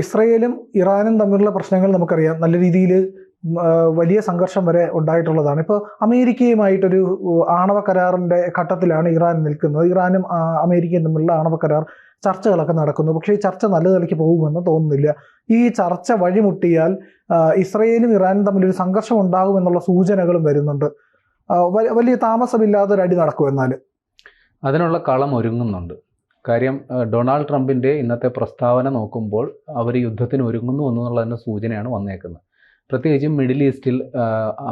ഇസ്രയേലും ഇറാനും തമ്മിലുള്ള പ്രശ്നങ്ങൾ നമുക്കറിയാം. നല്ല രീതിയിൽ വലിയ സംഘർഷം വരെ ഉണ്ടായിട്ടുള്ളതാണ്. ഇപ്പോൾ അമേരിക്കയുമായിട്ടൊരു ആണവ കരാറിന്റെ ഘട്ടത്തിലാണ് ഇറാൻ നിൽക്കുന്നത്. ഇറാനും അമേരിക്കയും തമ്മിലുള്ള ആണവ കരാർ ചർച്ചകളൊക്കെ നടക്കുന്നു. പക്ഷേ ഈ ചർച്ച നല്ല നിലയ്ക്ക് പോകുമെന്ന് തോന്നുന്നില്ല. ഈ ചർച്ച വഴിമുട്ടിയാൽ ഇസ്രയേലും ഇറാനും തമ്മിലൊരു സംഘർഷം ഉണ്ടാകുമെന്നുള്ള സൂചനകളും വരുന്നുണ്ട്. വലിയ താമസമില്ലാതെ ഒരു അടി നടക്കും എന്നാൽ അതിനുള്ള കളം ഒരുങ്ങുന്നുണ്ട്. കാര്യം ഡൊണാൾഡ് ട്രംപിന്റെ ഇന്നത്തെ പ്രസ്താവന നോക്കുമ്പോൾ അവർ യുദ്ധത്തിന് ഒരുങ്ങുന്നു എന്നുള്ളതിന്റെ സൂചനയാണ് വന്നേക്കുന്നത്. പ്രത്യേകിച്ചും മിഡിൽ ഈസ്റ്റിൽ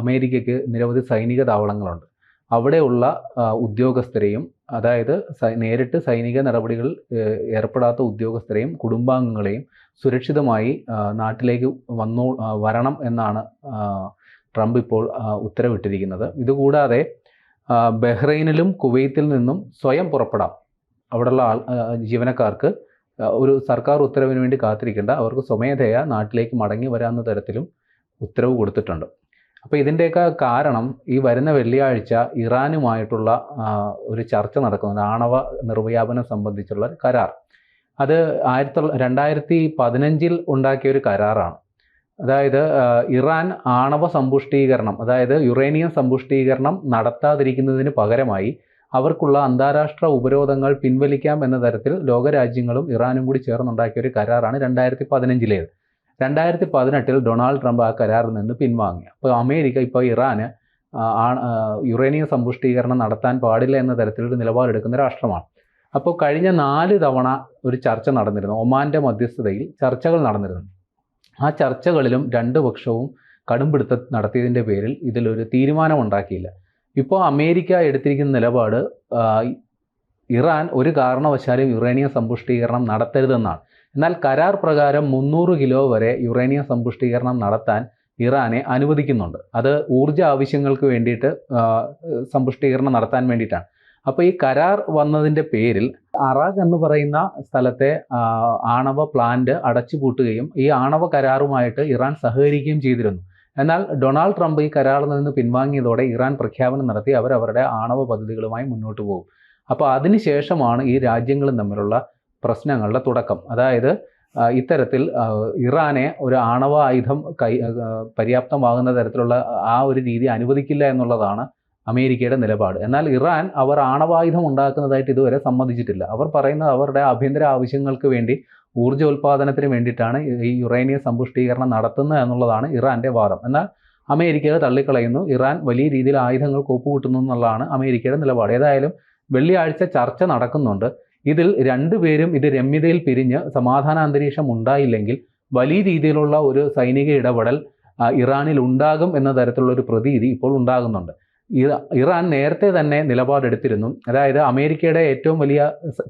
അമേരിക്കയ്ക്ക് നിരവധി സൈനിക താവളങ്ങളുണ്ട്. അവിടെയുള്ള ഉദ്യോഗസ്ഥരെയും അതായത് നേരിട്ട് സൈനിക നടപടികളിൽ ഏർപ്പെടാത്ത ഉദ്യോഗസ്ഥരെയും കുടുംബാംഗങ്ങളെയും സുരക്ഷിതമായി നാട്ടിലേക്ക് വന്നോ വരണം എന്നാണ് ട്രംപ് ഇപ്പോൾ ഉത്തരവിട്ടിരിക്കുന്നത്. ഇതുകൂടാതെ ബഹ്റൈനിലും കുവൈത്തിൽ നിന്നും സ്വയം പുറപ്പെടാം. അവിടെയുള്ള ആൾ ജീവനക്കാർക്ക് ഒരു സർക്കാർ ഉത്തരവിന് വേണ്ടി കാത്തിരിക്കേണ്ട അവർക്ക് സ്വമേധയാ നാട്ടിലേക്ക് മടങ്ങി വരാവുന്ന തരത്തിലും ഉത്തരവ് കൊടുത്തിട്ടുണ്ട്. അപ്പോൾ ഇതിന്റെയൊക്കെ കാരണം ഈ വരുന്ന വെള്ളിയാഴ്ച ഇറാനുമായിട്ടുള്ള ഒരു ചർച്ച നടക്കുന്നുണ്ട് ആണവ നിർവ്യാപനം സംബന്ധിച്ചുള്ള ഒരു കരാർ. അത് ആയിരത്തി രണ്ടായിരത്തി പതിനഞ്ചിൽ ഉണ്ടാക്കിയ ഒരു കരാറാണ്. അതായത് ഇറാൻ ആണവ സമ്പുഷ്ടീകരണം അതായത് യുറേനിയം സമ്പുഷ്ടീകരണം നടത്താതിരിക്കുന്നതിന് പകരമായി അവർക്കുള്ള അന്താരാഷ്ട്ര ഉപരോധങ്ങൾ പിൻവലിക്കാം എന്ന തരത്തിൽ ലോകരാജ്യങ്ങളും ഇറാനും കൂടി ചേർന്നുണ്ടാക്കിയ ഒരു കരാറാണ് രണ്ടായിരത്തി പതിനഞ്ചിലേത് രണ്ടായിരത്തി പതിനെട്ടിൽ ഡൊണാൾഡ് ട്രംപ് ആ കരാറിൽ നിന്ന് പിൻവാങ്ങി. അപ്പോൾ അമേരിക്ക ഇപ്പോൾ ഇറാന് യുറേനിയം സമ്പുഷ്ടീകരണം നടത്താൻ പാടില്ല എന്ന തരത്തിലൊരു നിലപാടെടുക്കുന്ന രാഷ്ട്രമാണ്. അപ്പോൾ കഴിഞ്ഞ നാല് തവണ ഒരു ചർച്ച നടന്നിരുന്നു. ഒമാന്റെ മധ്യസ്ഥതയിൽ ചർച്ചകൾ നടന്നിരുന്നു. ആ ചർച്ചകളിലും രണ്ട് പക്ഷവും കടുംപിടുത്തം നടത്തിയതിന്റെ പേരിൽ ഇതിലൊരു തീരുമാനം ഉണ്ടാക്കിയില്ല ഇപ്പോൾ അമേരിക്ക എടുത്തിരിക്കുന്ന നിലപാട് ഇറാൻ ഒരു കാരണവശാലും യുറേനിയം സമ്പുഷ്ടീകരണം നടത്തരുതെന്നാണ്. എന്നാൽ കരാർ പ്രകാരം മുന്നൂറ് കിലോ വരെ യുറേനിയം സമ്പുഷ്ടീകരണം നടത്താൻ ഇറാനെ അനുവദിക്കുന്നുണ്ട്. അത് ഊർജ ആവശ്യങ്ങൾക്ക് വേണ്ടിയിട്ട് സമ്പുഷ്ടീകരണം നടത്താൻ വേണ്ടിയിട്ടാണ്. അപ്പോൾ ഈ കരാർ വന്നതിന്റെ പേരിൽ അറാഖ് എന്ന് പറയുന്ന സ്ഥലത്തെ ആണവ പ്ലാന്റ് അടച്ചുപൂട്ടുകയും ഈ ആണവ കരാറുമായിട്ട് ഇറാൻ സഹകരിക്കുകയും ചെയ്തിരുന്നു. എന്നാൽ ഡൊണാൾഡ് ട്രംപ് ഈ കരാറിൽ നിന്ന് പിൻവാങ്ങിയതോടെ ഇറാൻ പ്രഖ്യാപനം നടത്തി അവർ അവരുടെ ആണവ പദ്ധതികളുമായി മുന്നോട്ട് പോകും. അപ്പോൾ അതിനുശേഷമാണ് ഈ രാജ്യങ്ങളും തമ്മിലുള്ള പ്രശ്നങ്ങളുടെ തുടക്കം. അതായത് ഇത്തരത്തിൽ ഇറാനെ ഒരു ആണവ ആയുധം കൈ പര്യാപ്തമാകുന്ന തരത്തിലുള്ള ആ ഒരു രീതി അനുവദിക്കില്ല എന്നുള്ളതാണ് അമേരിക്കയുടെ നിലപാട്. എന്നാൽ ഇറാൻ അവർ ആണവായുധം ഉണ്ടാക്കുന്നതായിട്ട് ഇതുവരെ സമ്മതിച്ചിട്ടില്ല. അവർ പറയുന്നത് അവരുടെ ആഭ്യന്തര ആവശ്യങ്ങൾക്ക് വേണ്ടി ഊർജോൽപാദനത്തിന് വേണ്ടിയിട്ടാണ് ഈ യുറേനിയം സമ്പുഷ്ടീകരണം നടത്തുന്നത് എന്നുള്ളതാണ് ഇറാന്റെ വാദം. എന്നാൽ അമേരിക്ക തള്ളിക്കളയുന്നു. ഇറാൻ വലിയ രീതിയിൽ ആയുധങ്ങൾ ഒപ്പുകൂട്ടുന്നു എന്നുള്ളതാണ് അമേരിക്കയുടെ നിലപാട്. ഏതായാലും വെള്ളിയാഴ്ച ചർച്ച നടക്കുന്നുണ്ട്. ഇതിൽ രണ്ടുപേരും ഇത് രമ്യതയിൽ പിരിഞ്ഞ് സമാധാന അന്തരീക്ഷം ഉണ്ടായില്ലെങ്കിൽ വലിയ രീതിയിലുള്ള ഒരു സൈനിക ഇടപെടൽ ഇറാനിൽ ഉണ്ടാകും എന്ന തരത്തിലുള്ള ഒരു പ്രതീതി ഇപ്പോൾ ഉണ്ടാകുന്നുണ്ട്. ഇറാൻ നേരത്തെ തന്നെ നിലപാടെടുത്തിരുന്നു. അതായത് അമേരിക്കയുടെ ഏറ്റവും വലിയ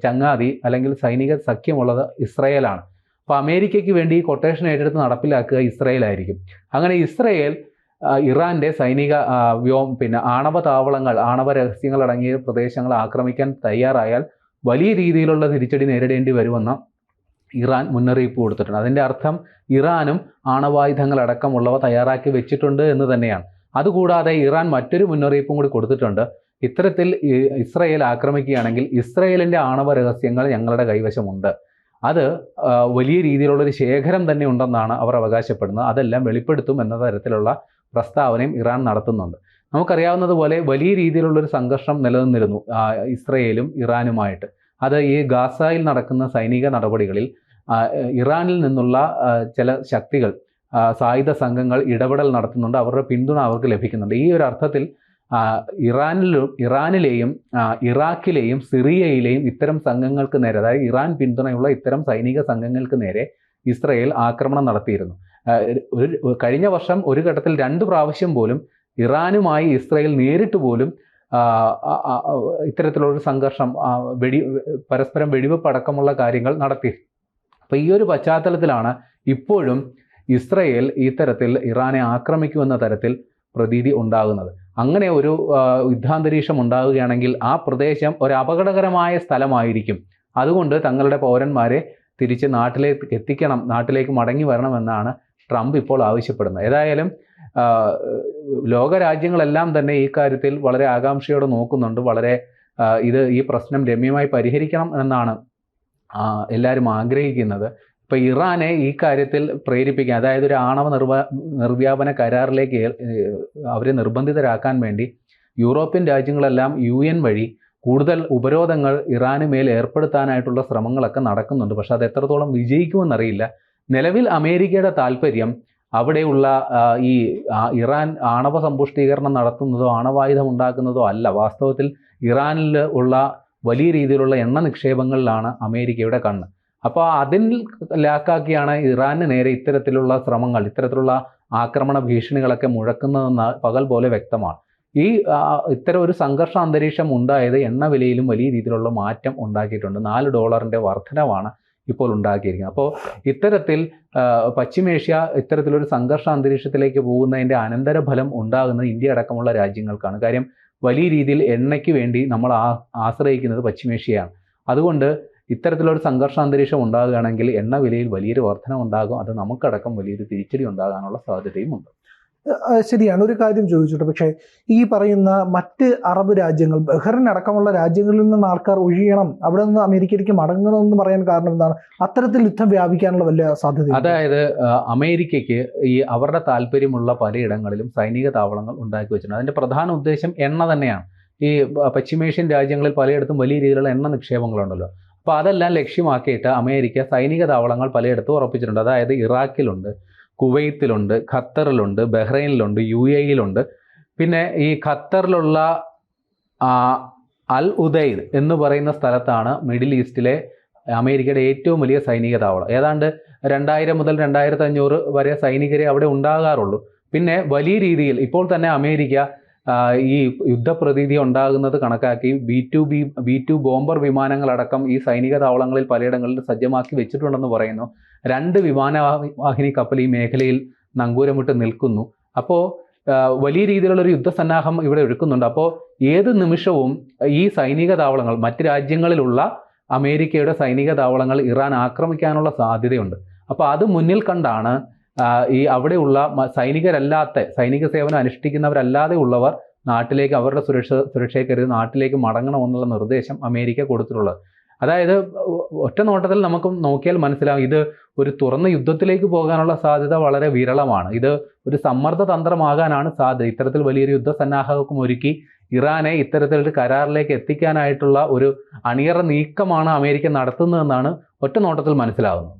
ചങ്ങാതി അല്ലെങ്കിൽ സൈനിക സഖ്യമുള്ളത് ഇസ്രയേലാണ്. അപ്പോൾ അമേരിക്കയ്ക്ക് വേണ്ടി ഈ കൊട്ടേഷൻ ഏറ്റെടുത്ത് നടപ്പിലാക്കുക ഇസ്രയേലായിരിക്കും. അങ്ങനെ ഇസ്രയേൽ ഇറാന്റെ സൈനിക വ്യോം പിന്നെ ആണവ താവളങ്ങൾ ആണവ രഹസ്യങ്ങൾ അടങ്ങിയ പ്രദേശങ്ങൾ ആക്രമിക്കാൻ തയ്യാറായാൽ വലിയ രീതിയിലുള്ള തിരിച്ചടി നേരിടേണ്ടി വരുമെന്ന് ഇറാൻ മുന്നറിയിപ്പ് കൊടുത്തിട്ടുണ്ട്. അതിന്റെ അർത്ഥം ഇറാനും ആണവായുധങ്ങൾ അടക്കമുള്ളവ തയ്യാറാക്കി വെച്ചിട്ടുണ്ട് എന്ന് തന്നെയാണ്. അതുകൂടാതെ ഇറാൻ മറ്റൊരു മുന്നറിയിപ്പും കൂടി കൊടുത്തിട്ടുണ്ട്. ഇത്തരത്തിൽ ഇസ്രയേൽ ആക്രമിക്കുകയാണെങ്കിൽ ഇസ്രയേലിന്റെ ആണവ രഹസ്യങ്ങൾ ഞങ്ങളുടെ കൈവശമുണ്ട്. അത് വലിയ രീതിയിലുള്ളൊരു ശേഖരം തന്നെ ഉണ്ടെന്നാണ് അവർ അവകാശപ്പെടുന്നത്. അതെല്ലാം വെളിപ്പെടുത്തും എന്ന തരത്തിലുള്ള പ്രസ്താവനയും ഇറാൻ നടത്തുന്നുണ്ട്. നമുക്കറിയാവുന്നതുപോലെ വലിയ രീതിയിലുള്ളൊരു സംഘർഷം നിലനിന്നിരുന്നു ഇസ്രയേലും ഇറാനുമായിട്ട്. അത് ഈ ഗാസയിൽ നടക്കുന്ന സൈനിക നടപടികളിൽ ഇറാനിൽ നിന്നുള്ള ചില ശക്തികൾ സായുധ സംഘങ്ങൾ ഇടപെടൽ നടത്തുന്നുണ്ട്. അവരുടെ പിന്തുണ അവർക്ക് ലഭിക്കുന്നുണ്ട്. ഈ ഒരു അർത്ഥത്തിൽ ഇറാനിലും ഇറാനിലെയും ഇറാഖിലെയും സിറിയയിലെയും ഇത്തരം സംഘങ്ങൾക്ക് നേരെ അതായത് ഇറാൻ പിന്തുണയുള്ള ഇത്തരം സൈനിക സംഘങ്ങൾക്ക് നേരെ ഇസ്രയേൽ ആക്രമണം നടത്തിയിരുന്നു. ഒരു കഴിഞ്ഞ വർഷം ഒരു ഘട്ടത്തിൽ രണ്ട് പ്രാവശ്യം പോലും ഇറാനുമായി ഇസ്രയേൽ നേരിട്ട് പോലും ഇത്തരത്തിലുള്ളൊരു സംഘർഷം വെടി പരസ്പരം വെടിവെപ്പ് അടക്കമുള്ള കാര്യങ്ങൾ നടത്തി. അപ്പോൾ ഈ ഒരു പശ്ചാത്തലത്തിലാണ് ഇപ്പോഴും ഇസ്രയേൽ ഇത്തരത്തിൽ ഇറാനെ ആക്രമിക്കുമെന്ന തരത്തിൽ പ്രതീതി ഉണ്ടാകുന്നത്. അങ്ങനെ ഒരു യുദ്ധാന്തരീക്ഷം ഉണ്ടാകുകയാണെങ്കിൽ ആ പ്രദേശം ഒരു അപകടകരമായ സ്ഥലമായിരിക്കും. അതുകൊണ്ട് തങ്ങളുടെ പൗരന്മാരെ തിരിച്ച് നാട്ടിലേക്ക് എത്തിക്കണം നാട്ടിലേക്ക് മടങ്ങി വരണമെന്നാണ് ട്രംപ് ഇപ്പോൾ ആവശ്യപ്പെടുന്നത്. ഏതായാലും ലോകരാജ്യങ്ങളെല്ലാം തന്നെ ഈ കാര്യത്തിൽ വളരെ ആകാംക്ഷയോടെ നോക്കുന്നുണ്ട്. വളരെ ഇത് ഈ പ്രശ്നം രമ്യമായി പരിഹരിക്കണം എന്നാണ് എല്ലാവരും ആഗ്രഹിക്കുന്നത്. ഇപ്പോൾ ഇറാനെ ഈ കാര്യത്തിൽ പ്രേരിപ്പിക്കാൻ അതായത് ഒരു ആണവ നിർവ നിർവ്യാപന കരാറിലേക്ക് അവരെ നിർബന്ധിതരാക്കാൻ വേണ്ടി യൂറോപ്യൻ രാജ്യങ്ങളെല്ലാം യു എൻ വഴി കൂടുതൽ ഉപരോധങ്ങൾ ഇറാന് മേൽ ഏർപ്പെടുത്താനായിട്ടുള്ള ശ്രമങ്ങളൊക്കെ നടക്കുന്നുണ്ട്. പക്ഷെ അത് എത്രത്തോളം വിജയിക്കുമെന്നറിയില്ല. നിലവിൽ അമേരിക്കയുടെ താല്പര്യം അവിടെയുള്ള ഈ ഇറാൻ ആണവ സമ്പുഷ്ടീകരണം നടത്തുന്നതോ ആണവായുധം ഉണ്ടാക്കുന്നതോ അല്ല. വാസ്തവത്തിൽ ഇറാനിൽ ഉള്ള വലിയ രീതിയിലുള്ള എണ്ണ നിക്ഷേപങ്ങളിലാണ് അമേരിക്കയുടെ കണ്ണ്. അപ്പോൾ അതിൽ ലാക്കാക്കിയാണ് ഇറാന് നേരെ ഇത്തരത്തിലുള്ള ശ്രമങ്ങൾ ഇത്തരത്തിലുള്ള ആക്രമണ ഭീഷണികളൊക്കെ മുഴക്കുന്നതെന്ന് പകൽ പോലെ വ്യക്തമാണ്. ഈ ഇത്തരം ഒരു സംഘർഷ അന്തരീക്ഷം ഉണ്ടായത് എണ്ണ വിലയിലും വലിയ രീതിയിലുള്ള മാറ്റം ഉണ്ടാക്കിയിട്ടുണ്ട്. നാല് ഡോളറിന്റെ വർധനവാണ് ഇപ്പോൾ ഉണ്ടാക്കിയിരിക്കുന്നത്. അപ്പോൾ ഇത്തരത്തിൽ പശ്ചിമേഷ്യ ഇത്തരത്തിലൊരു സംഘർഷ അന്തരീക്ഷത്തിലേക്ക് പോകുന്നതിന്റെ അനന്തരഫലം ഉണ്ടാകുന്നത് ഇന്ത്യ അടക്കമുള്ള രാജ്യങ്ങൾക്കാണ്. കാര്യം വലിയ രീതിയിൽ എണ്ണയ്ക്ക് വേണ്ടി നമ്മൾ ആശ്രയിക്കുന്നത് പശ്ചിമേഷ്യയാണ്. അതുകൊണ്ട് ഇത്തരത്തിലൊരു സംഘർഷ അന്തരീക്ഷം ഉണ്ടാകുകയാണെങ്കിൽ എണ്ണ വിലയിൽ വലിയൊരു വർധന ഉണ്ടാകും. അത് നമുക്കടക്കം വലിയൊരു തിരിച്ചടി ഉണ്ടാകാനുള്ള സാധ്യതയും ഉണ്ട്. ശരിയാണ്. ഒരു കാര്യം ചോദിച്ചിട്ട്. പക്ഷേ ഈ പറയുന്ന മറ്റ് അറബ് രാജ്യങ്ങൾ ബഹ്റിൻ അടക്കമുള്ള രാജ്യങ്ങളിൽ നിന്ന് ആൾക്കാർ ഒഴിയണം അവിടെ നിന്ന് അമേരിക്കയിലേക്ക് മടങ്ങണം എന്ന് പറയാൻ കാരണം എന്താണ്? അത്തരത്തിൽ യുദ്ധം വ്യാപിക്കാനുള്ള വലിയ സാധ്യത അതായത് അമേരിക്കയ്ക്ക് ഈ അവരുടെ താല്പര്യമുള്ള പലയിടങ്ങളിലും സൈനിക താവളങ്ങൾ ഉണ്ടാക്കി വെച്ചിട്ടുണ്ട്. അതിന്റെ പ്രധാന ഉദ്ദേശം എണ്ണ തന്നെയാണ്. ഈ പശ്ചിമേഷ്യൻ രാജ്യങ്ങളിൽ പലയിടത്തും വലിയ രീതിയിലുള്ള എണ്ണ നിക്ഷേപങ്ങളുണ്ടല്ലോ. അപ്പോൾ അതെല്ലാം ലക്ഷ്യമാക്കിയിട്ട് അമേരിക്ക സൈനിക താവളങ്ങൾ പലയിടത്തും ഉറപ്പിച്ചിട്ടുണ്ട്. അതായത് ഇറാഖിലുണ്ട് കുവൈത്തിലുണ്ട് ഖത്തറിലുണ്ട് ബഹ്റൈനിലുണ്ട് യു എയിലുണ്ട് പിന്നെ ഈ ഖത്തറിലുള്ള അൽ ഉദൈദ് എന്ന് പറയുന്ന സ്ഥലത്താണ് മിഡിൽ ഈസ്റ്റിലെ അമേരിക്കയുടെ ഏറ്റവും വലിയ സൈനിക താവളം. ഏതാണ്ട് രണ്ടായിരം മുതൽ രണ്ടായിരത്തി അഞ്ഞൂറ് വരെ സൈനികരെ അവിടെ ഉണ്ടാകാറുള്ളൂ. പിന്നെ വലിയ രീതിയിൽ ഇപ്പോൾ തന്നെ അമേരിക്ക ഈ യുദ്ധപ്രതീതി ഉണ്ടാകുന്നത് കണക്കാക്കി B two B B two bomber വിമാനങ്ങളടക്കം ഈ സൈനിക താവളങ്ങളിൽ പലയിടങ്ങളിൽ സജ്ജമാക്കി വെച്ചിട്ടുണ്ടെന്ന് പറയുന്നു. രണ്ട് വിമാനവാഹിനി കപ്പൽ ഈ മേഖലയിൽ നങ്കൂരമിട്ട് നിൽക്കുന്നു. അപ്പോൾ വലിയ രീതിയിലുള്ള ഒരു യുദ്ധസന്നാഹം ഇവിടെ ഒരുക്കുന്നുണ്ട്. അപ്പോൾ ഏത് നിമിഷവും ഈ സൈനിക താവളങ്ങൾ മറ്റ് രാജ്യങ്ങളിലുള്ള അമേരിക്കയുടെ സൈനിക താവളങ്ങൾ ഇറാൻ ആക്രമിക്കാനുള്ള സാധ്യതയുണ്ട്. അപ്പോൾ അത് മുന്നിൽ കണ്ടാണ് ഈ അവിടെയുള്ള സൈനികരല്ലാത്ത സൈനിക സേവനം അനുഷ്ഠിക്കുന്നവരല്ലാതെ ഉള്ളവർ നാട്ടിലേക്ക് അവരുടെ സുരക്ഷ സുരക്ഷയെ കരുതി നാട്ടിലേക്ക് മടങ്ങണമെന്നുള്ള നിർദ്ദേശം അമേരിക്ക കൊടുത്തിട്ടുള്ളത്. അതായത് ഒറ്റ നോട്ടത്തിൽ നമുക്ക് നോക്കിയാൽ മനസ്സിലാവും ഇത് ഒരു തുറന്ന യുദ്ധത്തിലേക്ക് പോകാനുള്ള സാധ്യത വളരെ വിരളമാണ്. ഇത് ഒരു സമ്മർദ്ദ തന്ത്രമാകാനാണ് സാധ്യത. ഇത്തരത്തിൽ വലിയൊരു യുദ്ധസന്നാഹകം ഒരുക്കി ഇറാനെ ഇത്തരത്തിലൊരു കരാറിലേക്ക് എത്തിക്കാനായിട്ടുള്ള ഒരു അണിയറ നീക്കമാണ് അമേരിക്ക നടത്തുന്നതെന്നാണ് ഒറ്റ നോട്ടത്തിൽ മനസ്സിലാവുന്നത്.